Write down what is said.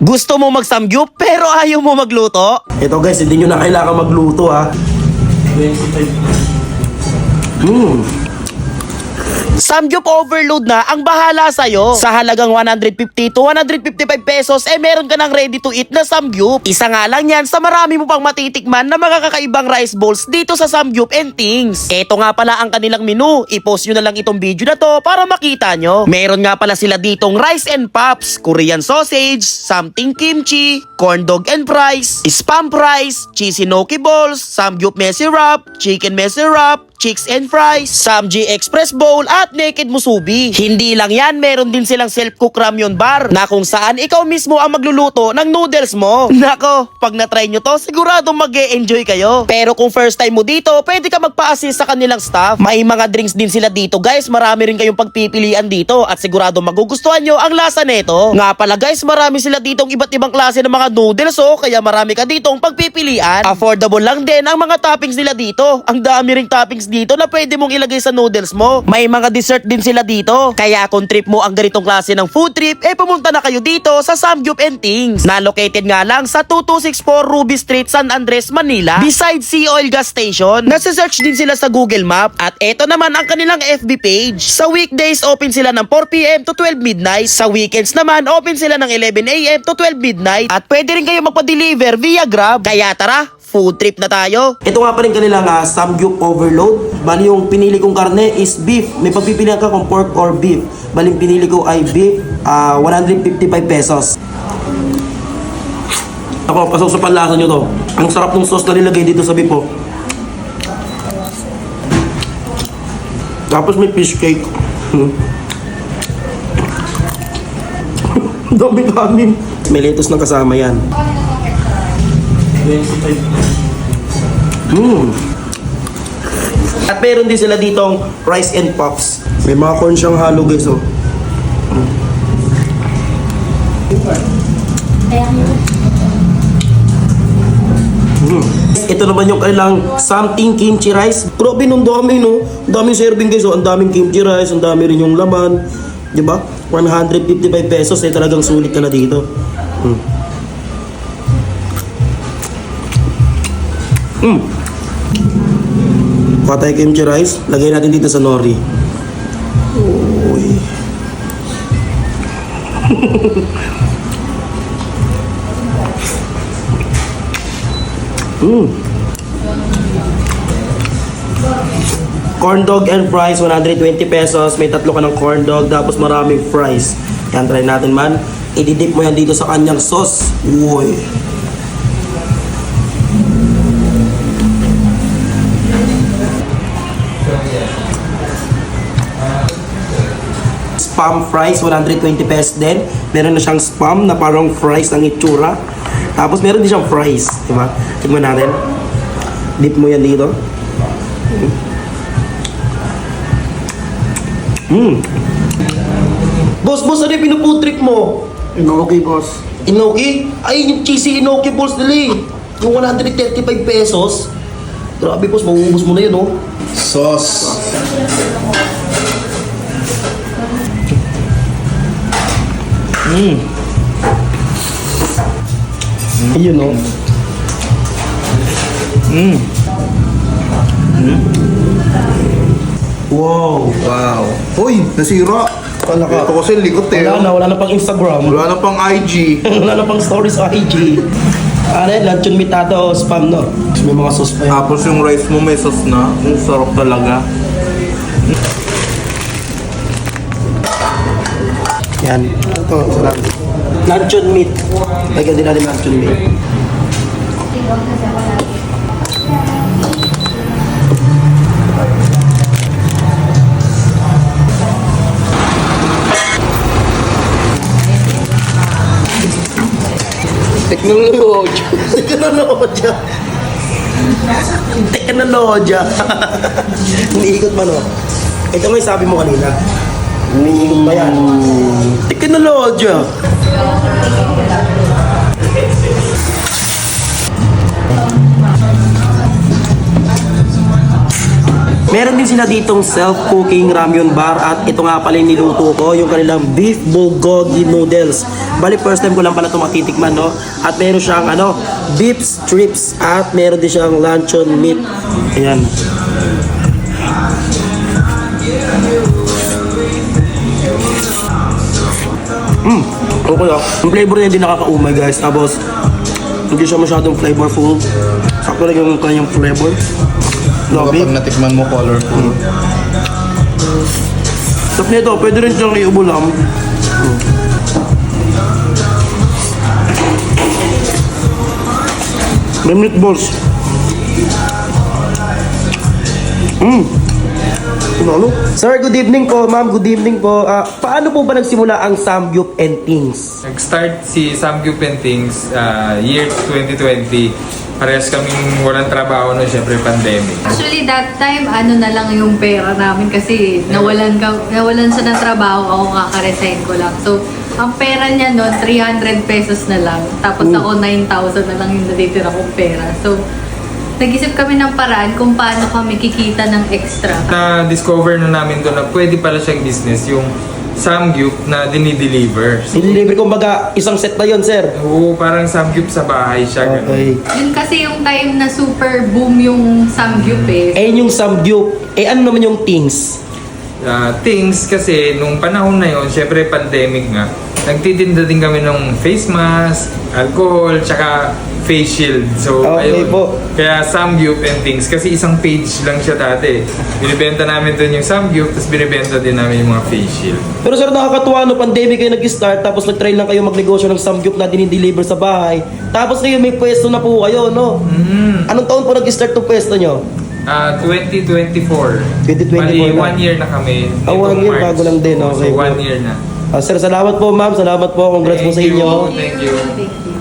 Gusto mo magsamgyup pero ayaw mo magluto? Ito guys, hindi nyo na kailangan magluto ha. Mmm. Samgyup overload na ang bahala sa'yo. Sa halagang 150 to 155 pesos, eh meron ka ng ready to eat na samgyup. Isa nga lang yan sa marami mo pang matitikman na mga kakaibang rice bowls dito sa Samgyup and Things. Ito nga pala ang kanilang menu. I-post nyo na lang itong video na to para makita nyo. Meron nga pala sila ditong rice and pops, Korean sausage, something kimchi, corn dog and fries, spam fries, cheesy gnocchi balls, samgyup messy wrap, chicken messy wrap, chicks and fries, Samji Express Bowl at Naked Musubi. Hindi lang yan, meron din silang self-cook ramyun bar na kung saan ikaw mismo ang magluluto ng noodles mo. Nako, pag na-try nyo to, sigurado mag enjoy kayo. Pero kung first time mo dito, pwede ka magpa-assist sa kanilang staff. May mga drinks din sila dito guys, marami rin kayong pagpipilian dito at sigurado magugustuhan nyo ang lasa nito. Nga pala guys, marami sila ditong iba't ibang klase ng mga noodles oh, kaya marami ka ditong pagpipilian. Affordable lang din ang mga toppings nila dito. Ang dami ring toppings dito na pwede mong ilagay sa noodles mo. May mga dessert din sila dito. Kaya kung trip mo ang ganitong klase ng food trip, eh pumunta na kayo dito sa Samgyup and Things. Na located nga lang sa 2264 Ruby Street, San Andres, Manila. Beside Sea Oil Gas Station. Nasa-search din sila sa Google Map. At eto naman ang kanilang FB page. Sa weekdays, open sila ng 4pm to 12 midnight. Sa weekends naman, open sila ng 11am to 12 midnight. At pwede rin kayo magpa-deliver via Grab. Kaya tara, food trip na tayo. Ito nga pa rin kanilang uh, samgyup overload. Bali yung pinili kong karne is beef. May pagpipilian ka kung pork or beef. Bali pinili ko ay beef, ah, 155 pesos. Ako, pasok sa panlasa nyo to. Ang sarap ng sauce na nilagay dito sa beef oh. Tapos may fish cake. Hmm. Dami kanin. May lettuce na kasama yan. Mm. At meron din sila ditong rice and puffs. May mga corn siyang halo guys oh. Mm. Ito naman yung kanilang something kimchi rice. Grabe nung dami no. Ang daming serving guys oh. Ang daming kimchi rice. Ang dami rin yung laman. Di ba? 155 pesos eh talagang sulit ka na dito. Mm. Mm. Patay kimchi rice. Lagay natin dito sa nori. Uy. mm. Corn dog and fries, 120 pesos. May tatlo ka ng corn dog, tapos maraming fries. Yan, try natin man. Ididip mo yan dito sa kanyang sauce. Uy. Spam fries, 120 pesos din. Meron na siyang spam na parang fries ang itsura. Tapos meron din siyang fries, di ba? Tignan natin. Dip mo yan dito. Mm. Boss, boss, ano yung pinuputrip mo? Inoki, boss. Inoki? Ay, yung cheesy inoki balls nila eh. Yung 135 pesos. Grabe boss, mauubos mo na yun oh. Sauce. Ayun oh. Wow. Wow. Uy, nasira. Wala ka. Ito kasi likot eh. Wala na, wala na pang Instagram. Wala na pang IG. wala na pang stories sa IG. Ano yan, luncheon meat o spam no? May mga sauce pa yan. Tapos yung rice mo may sauce na. Ang sarap talaga. Yan. Ito, sarap. Luncheon meat. Lagyan din natin luncheon meat. Teknology. Teknolodya. Teknolodya. Iniikot pa no? Ito yung sabi mo kanina. Iniikot pa yan. Teknolodya. Meron din sila ditong self-cooking ramyun bar at ito nga pala yung niluto ko, yung kanilang beef bulgogi noodles. Bali, first time ko lang pala ito matitikman, no? At meron siyang, ano, beef strips at meron din siyang luncheon meat. Ayan. Okay ah. Yung flavor niya hindi nakakaumay guys. Tapos, hindi siya masyadong flavorful. Sakto lang yung kanyang flavor. Lobby. Kapag natikman mo, colorful. Tapos nito, pwede rin siyang iubulam. May meatballs. Mm. Ano? Sir, good evening po. Ma'am, good evening po. Ah, paano po ba nagsimula ang Samgyup and Things? Nag-start si Samgyup and Things uh, year 2020. Parehas kaming walang trabaho no, syempre pandemic. Actually, that time, ano na lang yung pera namin kasi nawalan, ka, nawalan siya ng trabaho, ako kaka-resign ko lang. So, ang pera niya noon, 300 pesos na lang. Tapos ako, 9,000 na lang yung natitira kong pera. So, nag-isip kami ng paraan kung paano kami kikita ng extra. Na-discover na namin doon na pwede pala siyang business yung Samgyup na dinideliver. Dinilibre kumbaga isang set na yon sir. Oo, parang Samgyup sa bahay siya. ganun. Okay. Yun kasi yung time na super boom yung Samgyup eh. Eh yung Samgyup, eh ano naman yung Things? Uh, things kasi nung panahon na yon, syempre pandemic nga, nagtitinda din kami ng face mask, alcohol, tsaka face shield. So, Okay ayun. po. Kaya Samgyup and things. Kasi isang page lang siya dati. Binibenta namin doon yung Samgyup, tapos binibenta din namin yung mga face shield. Pero sir, nakakatuwa no, pandemic kayo nag-start, tapos nag-try lang kayo magnegosyo ng Samgyup na dinideliver sa bahay. Tapos ngayon may pwesto na po kayo, no? Mm. Anong taon po nag-start yung pwesto nyo? Ah, 2024. 2024 Bali, na. one year na kami. Ah, one year, March. bago lang din, okay So, one year na. Ah, sir, salamat po ma'am, salamat po, congrats po sa you. inyo. Thank you. Thank you.